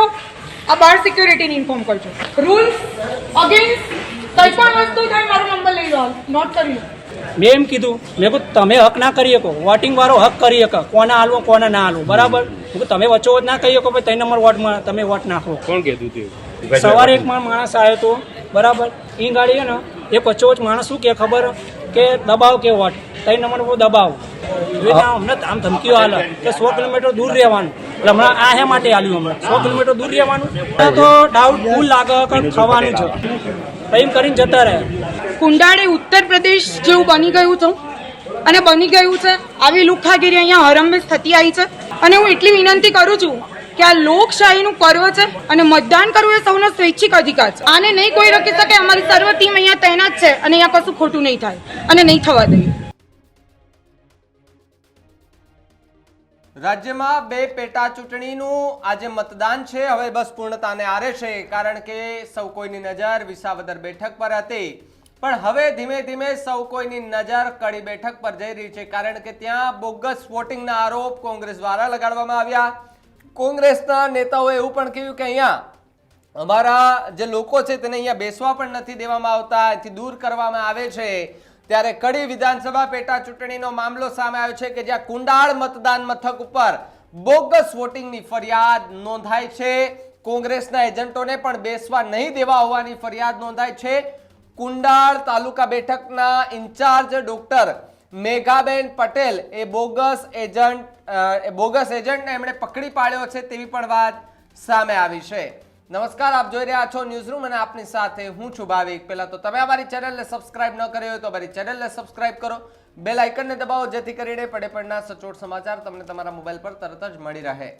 કરજો આ બાર સિક્યુરિટીને ઇન્ફોર્મ કરજો. રૂલ્સ અગેન્સ્ટ કઈ પણ વસ્તુ થાય મારો નંબર લઈ લો. નોટ કરી લો. મેં એમ કીધું મેં કહું તમે હક ના કરી શકો. વોટિંગ વાળો હક કરી શકો. કોને હાલવો કોને ના હાલવો. બરાબર? તમે વચ્ચો ના કહી શકો ભાઈ. ત્રણ નંબર વોટમાં તમે વોટ નાખો. કોણ કીધું સવારે એક માણસ આવ્યો હતો બરાબર? એ ગાડી ને એ વચ્ચો વચ્ચ માણસ શું કે ખબર? કે દબાવ કે વોટ. ત્રણ નંબર પર દબાવ. એટલે અમને આમ ધમકીઓ હાલ કે સો કિલોમીટર દૂર રહેવાનું. એટલે હમણાં આ હે માટે આલ્યું હમણાં. સો કિલોમીટર દૂર રહેવાનું. તો ડાઉટ ફૂલ લાગે કંઈક થવાનું છે એમ કરીને જતા રહે. કુંડાળી ઉત્તર પ્રદેશ જેવું બની ગયું છે અને બની ગયું છે. આવી લુખાગીરી અહીંયા હરંભેશ થતી આવી છે. અને હું એટલી વિનંતી કરું છું કે આ લોકશાહીનું પર્વ છે અને મતદાન કરવું એ સૌનો સ્વૈચ્છિક અધિકાર છે. આને નહીં કોઈ રોકી શકે. અમારી સર્વ ટીમ અહીંયા તૈનાત છે અને અહીંયા કશું ખોટું નહીં થાય. અને નહીં થવા દઈએ. રાજ્યમાં બે પેટા ચૂંટણીનું આજે મતદાન છે. હવે બસ પૂર્ણતાને આરે છે કારણ કે સૌ કોઈની નજર વિસાવદર બેઠક પર હતી. પણ હવે ધીમે ધીમે સૌ કોઈની નજર કડી બેઠક પર જઈ રહી છે, કારણ કે ત્યાં બોગસ વોટિંગના આરોપ કોંગ્રેસ દ્વારા લગાડવામાં આવ્યા. કોંગ્રેસના નેતાઓએ એવું પણ કહ્યું કે અહીંયા અમારા જે લોકો છે, તેને અહીંયા બેસવા પણ નથી દેવામાં આવતા, એથી દૂર કરવામાં આવે છે. ત્યારે કડી વિધાનસભા પેટા ચૂંટણીનો મામલો સામે આવ્યો છે કે જ્યાં કુંડાળ મતદાન મથક ઉપર બોગસ વોટિંગની ફરિયાદ નોંધાઈ છે. કોંગ્રેસના એજન્ટોને પણ બેસવા નહીં દેવા હોવાની ફરિયાદ નોંધાઈ છે. કુંડાળ તાલુકા બેઠકના ઇન્ચાર્જ ડોક્ટર મેઘાબેન પટેલ એ બોગસ એજન્ટ બોગસ એજન્ટને એમણે પકડી પાડ્યો છે તેવી પણ વાત સામે આવી છે. નમસ્કાર, આપ જોઈ રહ્યા છો ન્યૂઝ રૂમ અને આપની સાથે હું છું ભાવિક. પહેલા તો તમે અમારી ચેનલને સબસ્ક્રાઇબ ન કરી હોય તો અમારી ચેનલને સબસ્ક્રાઇબ કરો. બેલ આઇકનને દબાવો, જેથી કરીને પડે પડના સચોટ સમાચાર તમને તમારા મોબાઈલ પર તરત જ મળી રહે.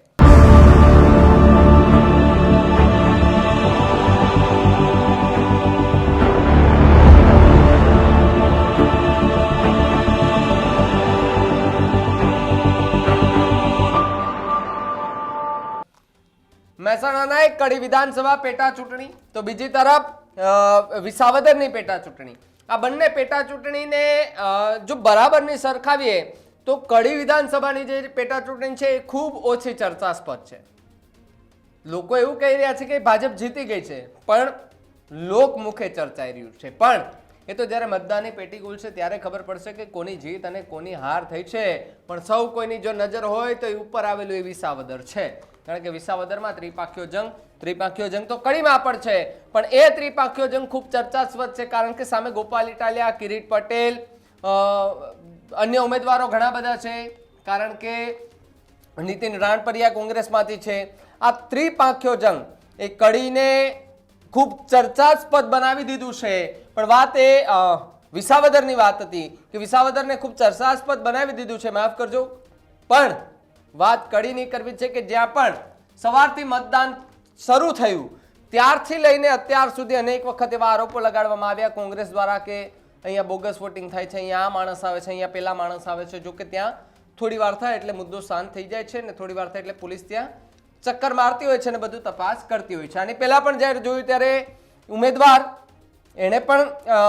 મહેસાણાના એક કડી વિધાનસભા પેટા ચૂંટણી, તો બીજી તરફ વિસાવદરની પેટા ચૂંટણી. આ બંને પેટા ચૂંટણીને જો બરાબરની સરખાવીએ, તો કડી વિધાનસભાની જે પેટા ચૂંટણી છે, એ ખૂબ ઓછી ચર્ચાસ્પદ છે. લોકો એવું કહી રહ્યા છે કે ભાજપ જીતી ગઈ છે, પણ લોકમુખે ચર્ચાઈ રહ્યું છે. પણ, એ તો જ્યારે મતદાનની પેટી ખુલશે ત્યારે ખબર પડશે કે કોની જીત અને કોની હાર થઈ છે. પણ સૌ કોઈની જો નજર હોય, તો એ ઉપર આવેલું એ વિસાવદર છે. કારણ કે વિસાવદરમાં ત્રિપાખ્યો જંગ ત્રિપાખ્યો જંગ તો કડીમાં પણ છે. પણ એ ત્રિપાખ્યો જંગ ખૂબ ચર્ચાસ્પદ છે કારણ કે સામે ગોપાલ ઇટાલિયા, કિરીટ પટેલ અન્ય ઉમેદવારો ઘણા બધા છે. કારણ કે નીતિન રાણપરિયા કોંગ્રેસમાંથી છે. આ ત્રિપાખ્યો જંગ એ કડીને ખૂબ ચર્ચાસ્પદ બનાવી દીધું છે. પણ વાત એ વિસાવદરની વાત હતી કે વિસાવદરને ખૂબ ચર્ચાસ્પદ બનાવી દીધું છે. માફ કરજો. પણ વાત કડીની કરવી છે કે જ્યાં પણ સવારથી મતદાન શરૂ થયું, ત્યારથી લઈને અત્યાર સુધી અનેક વખત એવા આરોપો લગાડવામાં આવ્યા. કોંગ્રેસ દ્વારા કે અહીંયા બોગસ વોટિંગ થાય છે, અહીંયા આ માણસ આવે છે, અહીંયા પેલા માણસ આવે છે. જો કે ત્યાં થોડી વાર થાય એટલે મુદ્દો શાંત થઈ જાય છે ને થોડી વાર થાય એટલે પોલીસ ત્યાં ચક્કર મારતી હોય છે અને બધું તપાસ કરતી હોય છે. આની પહેલાં પણ જ્યારે જોયું ત્યારે ઉમેદવાર એણે પણ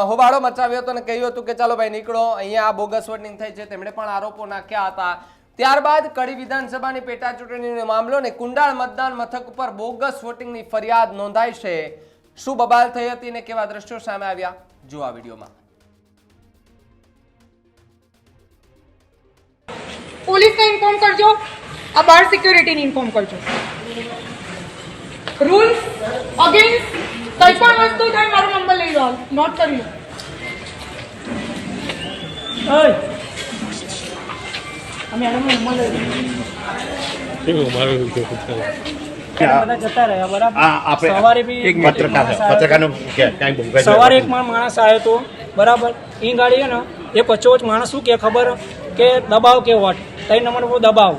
હોબાળો મચાવ્યો હતો અને કહ્યું હતું કે ચાલો ભાઈ નીકળો, અહીંયા આ બોગસ વોટિંગ થઈ છે. તેમણે પણ આરોપો નાખ્યા હતા. ત્યારબાદ કડી વિધાનસભાની પેટા ચૂંટણીનો મામલો ને કુંડાળ મતદાન મથક ઉપર બોગસ વોટિંગની ફરિયાદ નોંધાઈ છે. શું બબાલ થઈ હતી અને કેવા દ્રશ્યો સામે આવ્યા? જો આ વિડીયોમાં. પોલીસને ઇન્ફોર્મ કરજો. આ બાર સિક્યોરિટીને ઇન્ફોર્મ કરજો. રૂલ્સ અગેન્સ્ટ કઈ પણ વસ્તુ થાય મારો નંબર લઈ લો. નોટ કરી લો. સવારે બી એક માણસ આવ્યો. હતો. બરાબર? એ ગાડી ને એ વચ્ચોવચ માણસ શું કે ખબર? કે દબાવ કે વોટ ત્રણ નંબર પર દબાવ.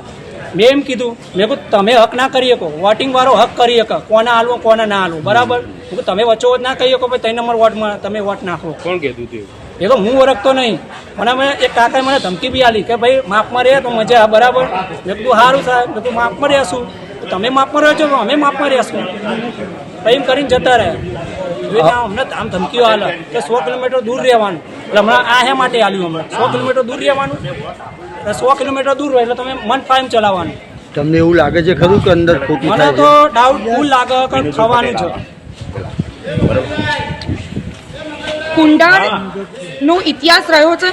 મેં એમ કીધું મેં કહું તમે હક ના કરી શકો. વોટિંગ વાળો હક કરી શકો. કોને હાલવો કોને ના હાલવો બરાબર? તમે વચ્ચો ના કહી શકો ભાઈ ત્રણ નંબર વોટમાં તમે વોટ નાખો. કોણ કહેતું હતું? એ તો હું ઓળખતો નહીં. મને અમે એક કાકાએ મને ધમકી બી આલી કે ભાઈ માપમાં રહે તો મજા બરાબર? મેં કીધું સારું સાહેબ. મેં કીધું માપમાં રહેશું તમે માપમાં રહ્યો છો? તો અમે માપમાં રહેશું એમ કરીને જતા ના, અમને આમ ધમકીઓ હાલે કે સો કિલોમીટર દૂર રહેવાનું. એટલે હમણાં આ હે માટે હાલ્યું હમણાં સો કિલોમીટર દૂર રહેવાનું. એટલે સો કિલોમીટર દૂર હોય એટલે તમે મન ફાઈમ ચલાવવાનું. તમને એવું લાગે છે ખરું કે અંદર મને તો ડાઉટ ફૂલ લાગે કે થવાનું છે કુંડાળ નો ઇતિહાસ રહ્યો છે.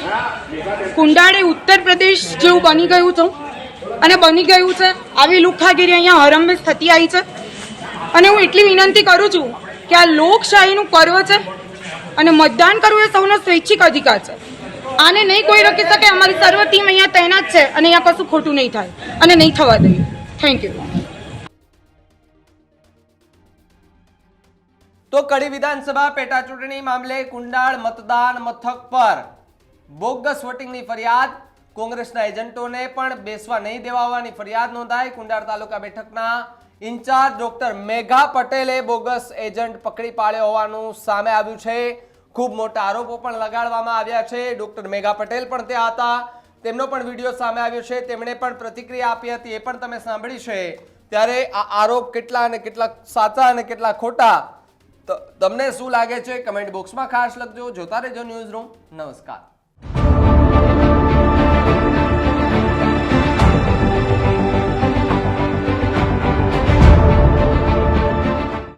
કુંડાળ એ ઉત્તર પ્રદેશ જેવું બની ગયું છે અને બની ગયું છે. આવી લુખાગીરી અહીંયા હરંભેશ થતી આવી છે. અને હું એટલી વિનંતી કરું છું કે આ લોકશાહીનું પર્વ છે અને મતદાન કરવું એ સૌનો સ્વૈચ્છિક અધિકાર છે. આને નહીં કોઈ રોકી શકે. અમારી સર્વ ટીમ અહીંયા તૈનાત છે અને અહીંયા કશું ખોટું નહીં થાય. અને નહીં થવા દઈએ. થેન્ક યુ તો કડી વિધાનસભા પેટા ચૂંટણી મામલે કુંડાળ મતદાન મથક પર બોગસ વોટિંગની ફરિયાદ. કોંગ્રેસના એજન્ટોને પણ બેસવા નહીં દેવા હોવાની ફરિયાદ નોંધાઈ. કુંડાળ તાલુકા બેઠકના ઇન્ચાર્જ ડોક્ટર મેઘા પટેલે બોગસ એજન્ટ પકડી પાડ્યો હોવાનું સામે આવ્યું છે. ખૂબ મોટા આરોપો પણ લગાડવામાં આવ્યા છે. ડોક્ટર મેઘા પટેલ પણ ત્યાં હતા. તેમનો પણ વીડિયો સામે આવ્યો છે. તેમણે પણ પ્રતિક્રિયા આપી હતી. એ પણ તમે સાંભળી છે. ત્યારે આ આરોપ કેટલા અને કેટલા સાચા અને કેટલા ખોટા તો તમને શું લાગે છે? કમેન્ટ બોક્સમાં ખાસ લખજો. જોતા રહેજો ન્યૂઝ રૂમ. નમસ્કાર.